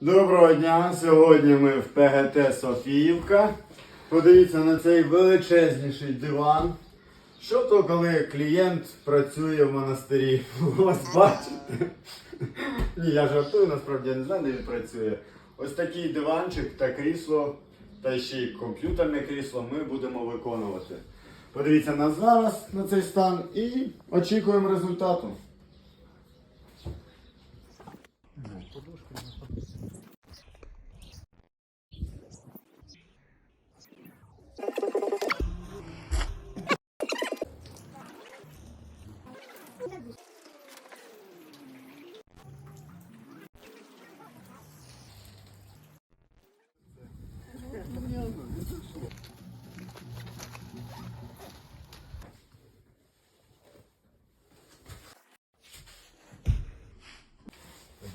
Доброго дня! Сьогодні ми в ПГТ Софіївка. Подивіться на цей величезніший диван. Що то, коли клієнт працює в монастирі? Ось бачите. Ні, я жартую, насправді я не знаю, де він працює. Ось такий диванчик та крісло, та ще й комп'ютерне крісло ми будемо виконувати. Подивіться на зараз, на цей стан і очікуємо результату.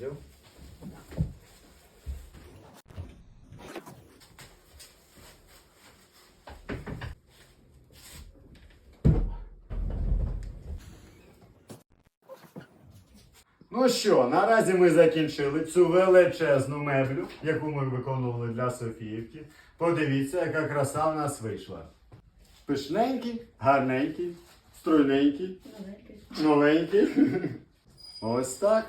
Entendeu? Ну що, наразі ми закінчили цю величезну меблю, яку ми виконували для Софіївки. Подивіться, яка краса в нас вийшла. Пишненький, гарненький, стройненький, новенький. Ось так.